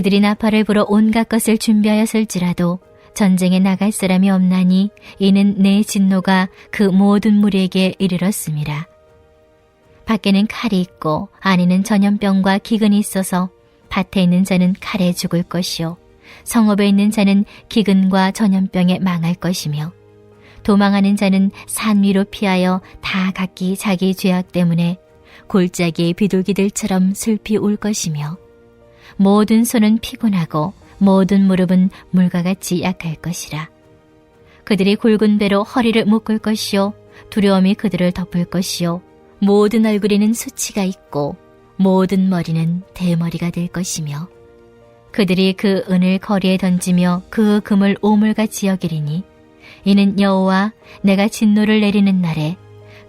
그들이 나팔을 불어 온갖 것을 준비하였을지라도 전쟁에 나갈 사람이 없나니 이는 내 진노가 그 모든 무리에게 이르렀습니다. 밖에는 칼이 있고 안에는 전염병과 기근이 있어서 밭에 있는 자는 칼에 죽을 것이요 성읍에 있는 자는 기근과 전염병에 망할 것이며 도망하는 자는 산 위로 피하여 다 각기 자기 죄악 때문에 골짜기의 비둘기들처럼 슬피 울 것이며 모든 손은 피곤하고 모든 무릎은 물과 같이 약할 것이라. 그들이 굵은 배로 허리를 묶을 것이요 두려움이 그들을 덮을 것이요 모든 얼굴에는 수치가 있고 모든 머리는 대머리가 될 것이며 그들이 그 은을 거리에 던지며 그 금을 오물같이 여기리니 이는 여호와 내가 진노를 내리는 날에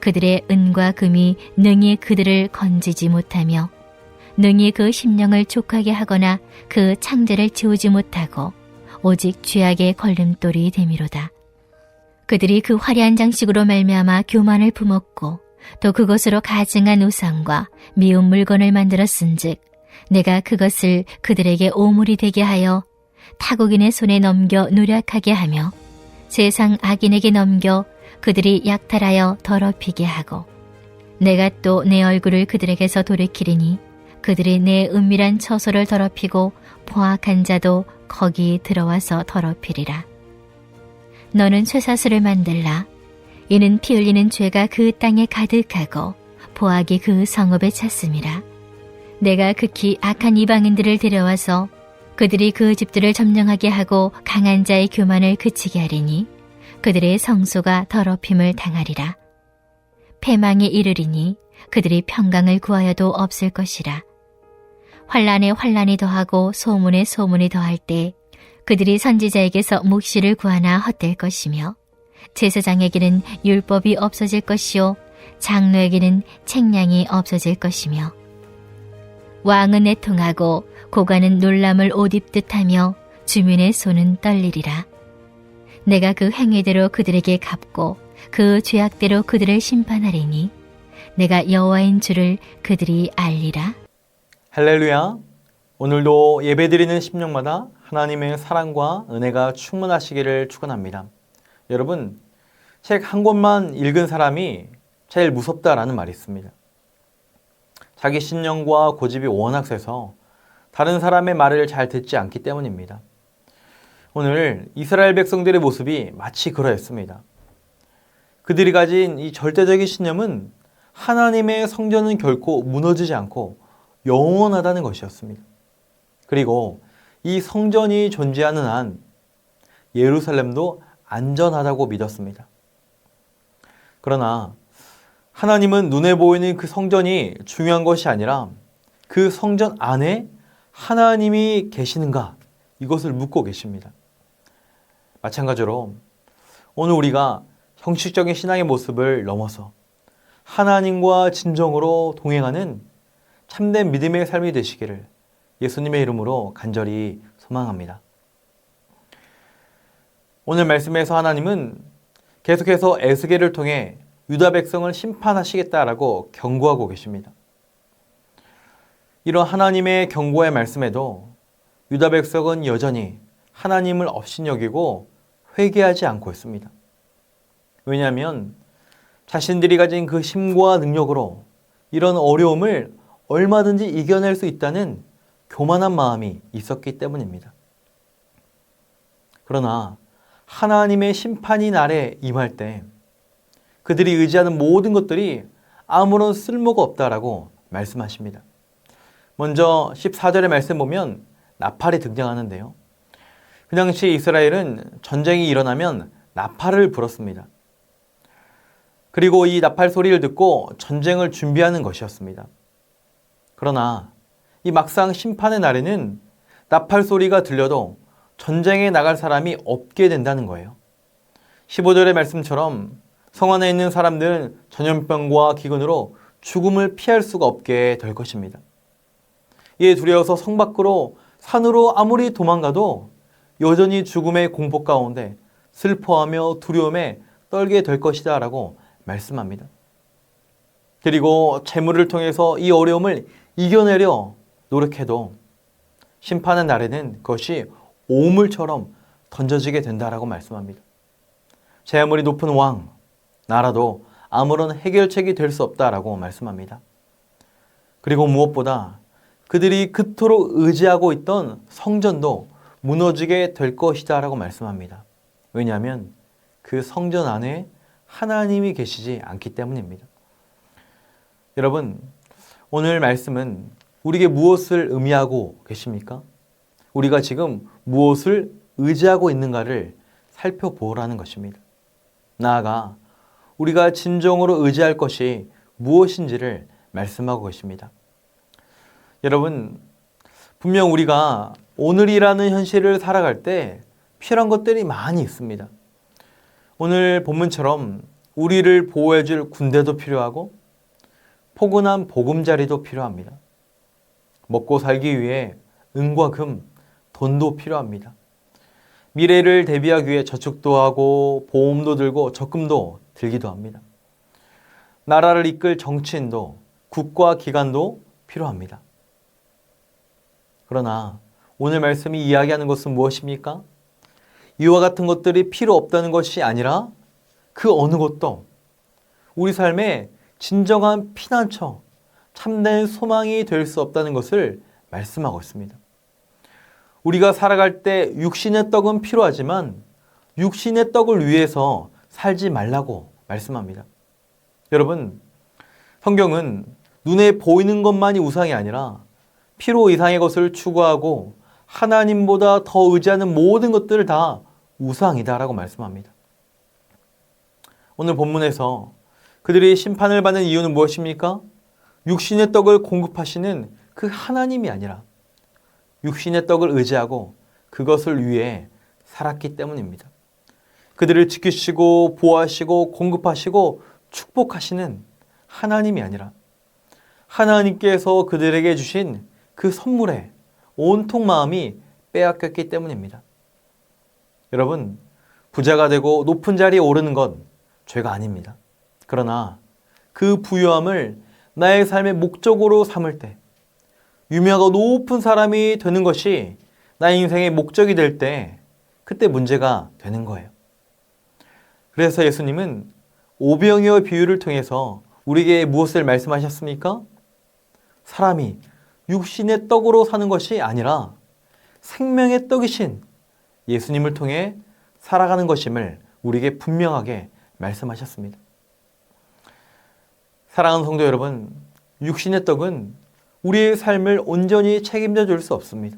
그들의 은과 금이 능히 그들을 건지지 못하며 능히 그 심령을 족하게 하거나 그 창자를 지우지 못하고 오직 죄악의 걸림돌이 되미로다. 그들이 그 화려한 장식으로 말미암아 교만을 품었고 또 그것으로 가증한 우상과 미운 물건을 만들었은즉 내가 그것을 그들에게 오물이 되게 하여 타국인의 손에 넘겨 누락하게 하며 세상 악인에게 넘겨 그들이 약탈하여 더럽히게 하고 내가 또 내 얼굴을 그들에게서 돌이키리니 그들이 내 은밀한 처소를 더럽히고 포악한 자도 거기 들어와서 더럽히리라. 너는 쇠사슬을 만들라. 이는 피 흘리는 죄가 그 땅에 가득하고 포악이 그 성읍에 찼음이라. 내가 극히 악한 이방인들을 데려와서 그들이 그 집들을 점령하게 하고 강한 자의 교만을 그치게 하리니 그들의 성소가 더럽힘을 당하리라. 패망에 이르리니 그들이 평강을 구하여도 없을 것이라. 환란에 환란이 더하고 소문에 소문이 더할 때 그들이 선지자에게서 묵시를 구하나 헛될 것이며 제사장에게는 율법이 없어질 것이요 장로에게는 책량이 없어질 것이며 왕은 애통하고 고관은 놀람을 옷 입듯 하며 주민의 손은 떨리리라. 내가 그 행위대로 그들에게 갚고 그 죄악대로 그들을 심판하리니 내가 여호와인 줄을 그들이 알리라. 할렐루야. 오늘도 예배드리는 심령마다 하나님의 사랑과 은혜가 충만하시기를 축원합니다. 여러분, 책 한 권만 읽은 사람이 제일 무섭다라는 말이 있습니다. 자기 신념과 고집이 워낙 세서 다른 사람의 말을 잘 듣지 않기 때문입니다. 오늘 이스라엘 백성들의 모습이 마치 그러했습니다. 그들이 가진 이 절대적인 신념은 하나님의 성전은 결코 무너지지 않고 영원하다는 것이었습니다. 그리고 이 성전이 존재하는 한 예루살렘도 안전하다고 믿었습니다. 그러나 하나님은 눈에 보이는 그 성전이 중요한 것이 아니라 그 성전 안에 하나님이 계시는가 이것을 묻고 계십니다. 마찬가지로 오늘 우리가 형식적인 신앙의 모습을 넘어서 하나님과 진정으로 동행하는 참된 믿음의 삶이 되시기를 예수님의 이름으로 간절히 소망합니다. 오늘 말씀에서 하나님은 계속해서 에스겔을 통해 유다 백성을 심판하시겠다라고 경고하고 계십니다. 이런 하나님의 경고의 말씀에도 유다 백성은 여전히 하나님을 업신여기고 회개하지 않고 있습니다. 왜냐하면 자신들이 가진 그 힘과 능력으로 이런 어려움을 얼마든지 이겨낼 수 있다는 교만한 마음이 있었기 때문입니다. 그러나 하나님의 심판이 날에 임할 때 그들이 의지하는 모든 것들이 아무런 쓸모가 없다라고 말씀하십니다. 먼저 14절의 말씀 보면 나팔이 등장하는데요. 그 당시 이스라엘은 전쟁이 일어나면 나팔을 불었습니다. 그리고 이 나팔 소리를 듣고 전쟁을 준비하는 것이었습니다. 그러나 이 막상 심판의 날에는 나팔 소리가 들려도 전쟁에 나갈 사람이 없게 된다는 거예요. 15절의 말씀처럼 성 안에 있는 사람들은 전염병과 기근으로 죽음을 피할 수가 없게 될 것입니다. 이에 두려워서 성 밖으로 산으로 아무리 도망가도 여전히 죽음의 공포 가운데 슬퍼하며 두려움에 떨게 될 것이다 라고 말씀합니다. 그리고 재물을 통해서 이 어려움을 이겨내려 노력해도 심판의 날에는 그것이 오물처럼 던져지게 된다라고 말씀합니다. 제 아무리 높은 왕, 나라도 아무런 해결책이 될 수 없다라고 말씀합니다. 그리고 무엇보다 그들이 그토록 의지하고 있던 성전도 무너지게 될 것이다 라고 말씀합니다. 왜냐하면 그 성전 안에 하나님이 계시지 않기 때문입니다. 여러분, 오늘 말씀은 우리에게 무엇을 의미하고 계십니까? 우리가 지금 무엇을 의지하고 있는가를 살펴보라는 것입니다. 나아가 우리가 진정으로 의지할 것이 무엇인지를 말씀하고 계십니다. 여러분, 분명 우리가 오늘이라는 현실을 살아갈 때 필요한 것들이 많이 있습니다. 오늘 본문처럼 우리를 보호해줄 군대도 필요하고 포근한 보금자리도 필요합니다. 먹고 살기 위해 은과 금, 돈도 필요합니다. 미래를 대비하기 위해 저축도 하고 보험도 들고 적금도 들기도 합니다. 나라를 이끌 정치인도 국가 기관도 필요합니다. 그러나 오늘 말씀이 이야기하는 것은 무엇입니까? 이와 같은 것들이 필요 없다는 것이 아니라 그 어느 것도 우리 삶의 진정한 피난처, 참된 소망이 될 수 없다는 것을 말씀하고 있습니다. 우리가 살아갈 때 육신의 떡은 필요하지만 육신의 떡을 위해서 살지 말라고 말씀합니다. 여러분, 성경은 눈에 보이는 것만이 우상이 아니라 피로 이상의 것을 추구하고 하나님보다 더 의지하는 모든 것들을 다 우상이다라고 말씀합니다. 오늘 본문에서 그들이 심판을 받는 이유는 무엇입니까? 육신의 떡을 공급하시는 그 하나님이 아니라 육신의 떡을 의지하고 그것을 위해 살았기 때문입니다. 그들을 지키시고 보호하시고 공급하시고 축복하시는 하나님이 아니라 하나님께서 그들에게 주신 그 선물에 온통 마음이 빼앗겼기 때문입니다. 여러분, 부자가 되고 높은 자리에 오르는 건 죄가 아닙니다. 그러나 그 부유함을 나의 삶의 목적으로 삼을 때, 유명하고 높은 사람이 되는 것이 나의 인생의 목적이 될 때, 그때 문제가 되는 거예요. 그래서 예수님은 오병이어 비유를 통해서 우리에게 무엇을 말씀하셨습니까? 사람이 육신의 떡으로 사는 것이 아니라 생명의 떡이신 예수님을 통해 살아가는 것임을 우리에게 분명하게 말씀하셨습니다. 사랑하는 성도 여러분, 육신의 떡은 우리의 삶을 온전히 책임져 줄 수 없습니다.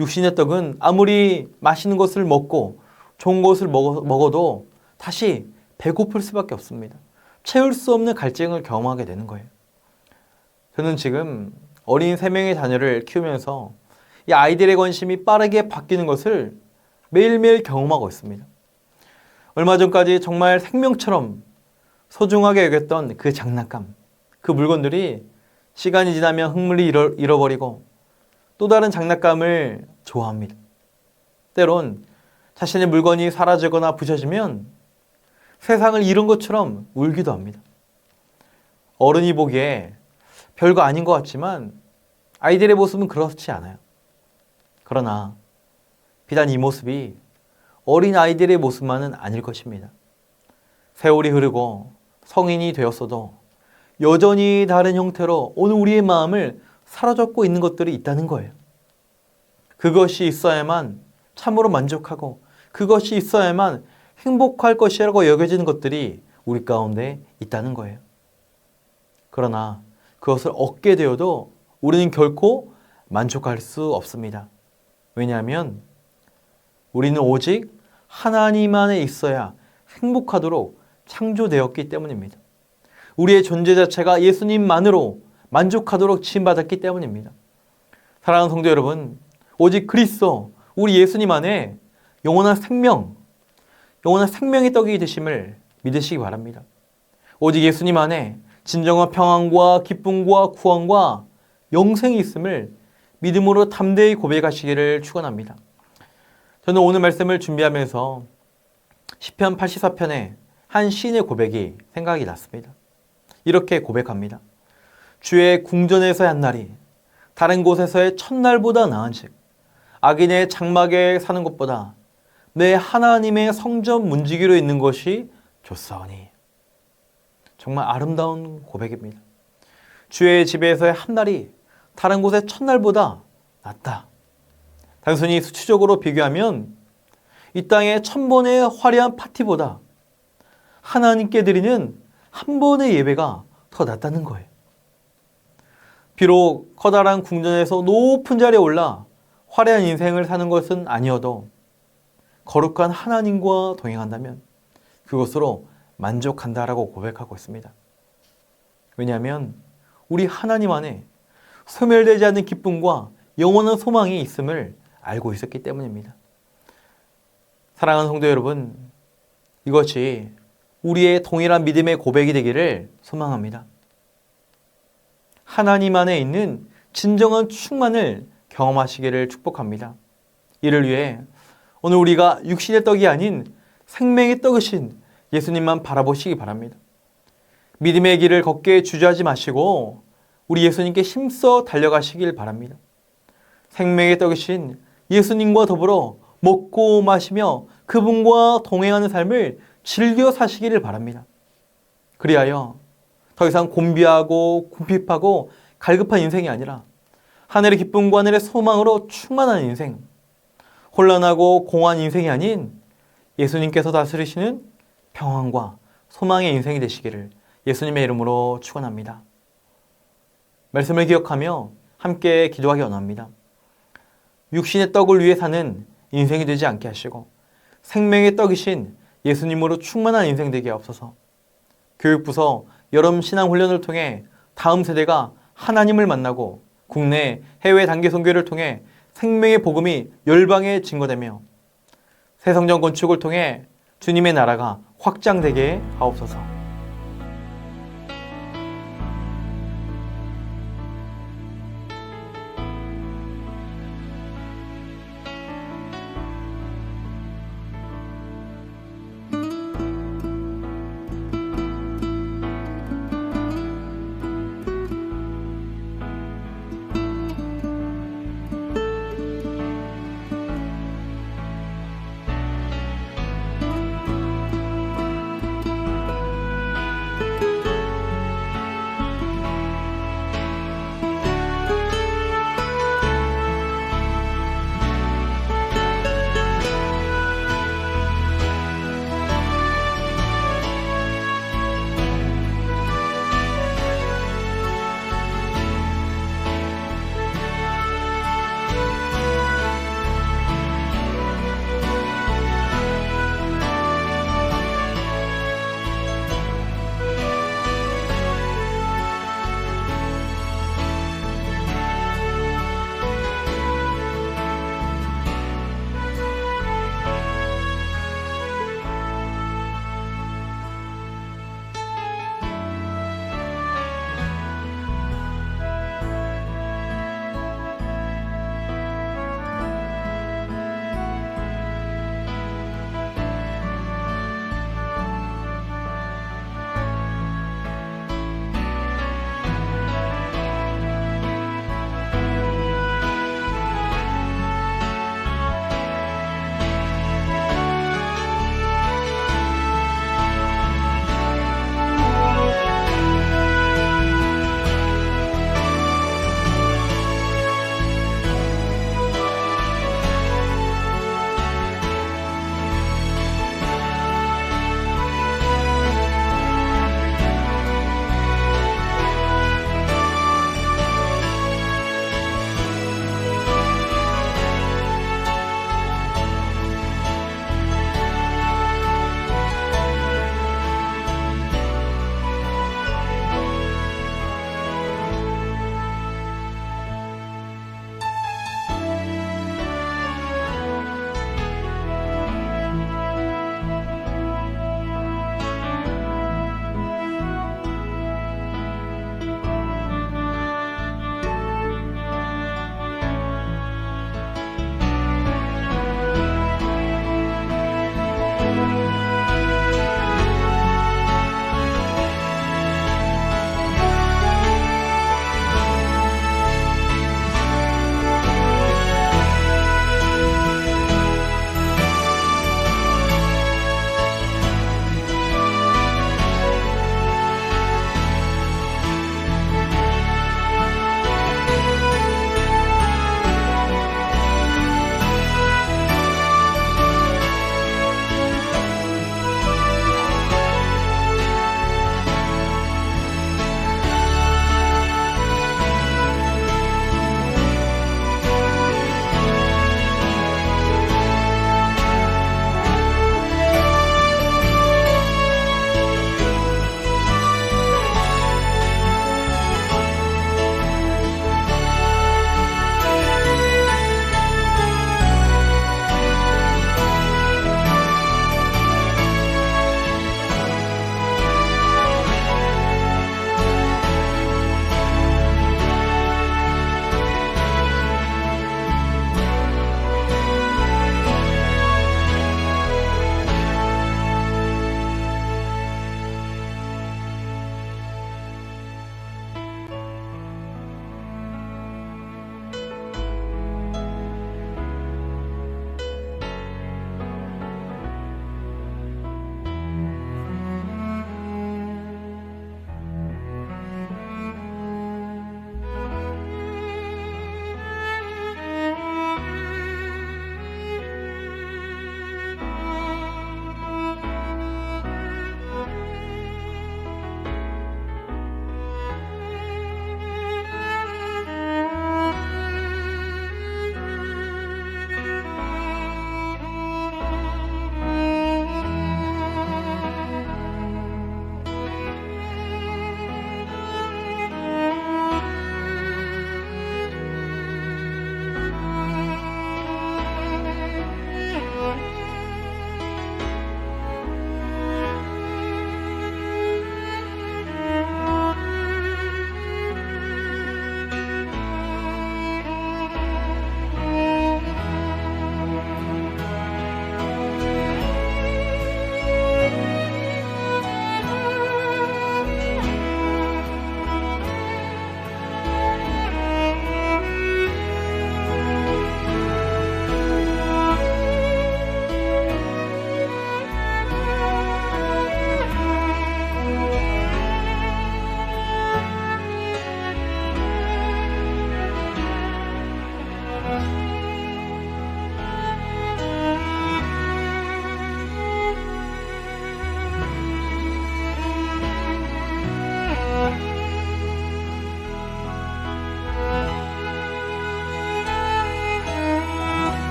육신의 떡은 아무리 맛있는 것을 먹고 좋은 것을 먹어 도 다시 배고플 수밖에 없습니다. 채울 수 없는 갈증을 경험하게 되는 거예요. 저는 지금 어린 세 명의 자녀를 키우면서 이 아이들의 관심이 빠르게 바뀌는 것을 매일매일 경험하고 있습니다. 얼마 전까지 정말 생명처럼 소중하게 여겼던 그 장난감, 그 물건들이 시간이 지나면 흥물이 잃어, 잃어버리고 또 다른 장난감을 좋아합니다. 때론 자신의 물건이 사라지거나 부셔지면 세상을 잃은 것처럼 울기도 합니다. 어른이 보기에 별거 아닌 것 같지만 아이들의 모습은 그렇지 않아요. 그러나 비단 이 모습이 어린 아이들의 모습만은 아닐 것입니다. 세월이 흐르고 성인이 되었어도 여전히 다른 형태로 오늘 우리의 마음을 사로잡고 있는 것들이 있다는 거예요. 그것이 있어야만 참으로 만족하고 그것이 있어야만 행복할 것이라고 여겨지는 것들이 우리 가운데 있다는 거예요. 그러나 그것을 얻게 되어도 우리는 결코 만족할 수 없습니다. 왜냐하면 우리는 오직 하나님 안에 있어야 행복하도록 창조되었기 때문입니다. 우리의 존재 자체가 예수님만으로 만족하도록 지음받았기 때문입니다. 사랑하는 성도 여러분, 오직 그리스도, 우리 예수님 안에 영원한 생명, 영원한 생명의 떡이 되심을 믿으시기 바랍니다. 오직 예수님 안에 진정한 평안과 기쁨과 구원과 영생이 있음을 믿음으로 담대히 고백하시기를 축원합니다. 저는 오늘 말씀을 준비하면서 시편 84편의 한 시인의 고백이 생각이 났습니다. 이렇게 고백합니다. 주의 궁전에서 한 날이 다른 곳에서의 첫날보다 나은즉 악인의 장막에 사는 것보다 내 하나님의 성전 문지기로 있는 것이 좋사오니 정말 아름다운 고백입니다. 주의 집에서의 한 날이 다른 곳의 첫날보다 낫다. 단순히 수치적으로 비교하면 이 땅의 천 번의 화려한 파티보다 하나님께 드리는 한 번의 예배가 더 낫다는 거예요. 비록 커다란 궁전에서 높은 자리에 올라 화려한 인생을 사는 것은 아니어도 거룩한 하나님과 동행한다면 그것으로 만족한다라고 고백하고 있습니다. 왜냐하면 우리 하나님 안에 소멸되지 않는 기쁨과 영원한 소망이 있음을 알고 있었기 때문입니다. 사랑하는 성도 여러분, 이것이 우리의 동일한 믿음의 고백이 되기를 소망합니다. 하나님 안에 있는 진정한 충만을 경험하시기를 축복합니다. 이를 위해 오늘 우리가 육신의 떡이 아닌 생명의 떡이신 예수님만 바라보시기 바랍니다. 믿음의 길을 걷게 주저하지 마시고 우리 예수님께 힘써 달려가시길 바랍니다. 생명의 떡이신 예수님과 더불어 먹고 마시며 그분과 동행하는 삶을 즐겨 사시기를 바랍니다. 그리하여 더 이상 곤비하고 궁핍하고 갈급한 인생이 아니라 하늘의 기쁨과 하늘의 소망으로 충만한 인생, 혼란하고 공허한 인생이 아닌 예수님께서 다스리시는 평안과 소망의 인생이 되시기를 예수님의 이름으로 축원합니다. 말씀을 기억하며 함께 기도하기 원합니다. 육신의 떡을 위해 사는 인생이 되지 않게 하시고 생명의 떡이신 예수님으로 충만한 인생 되게 없어서 교육부서 여름 신앙 훈련을 통해 다음 세대가 하나님을 만나고 국내 해외 단기 선교를 통해 생명의 복음이 열방에 증거되며 새 성전 건축을 통해 주님의 나라가 확장되게 하옵소서.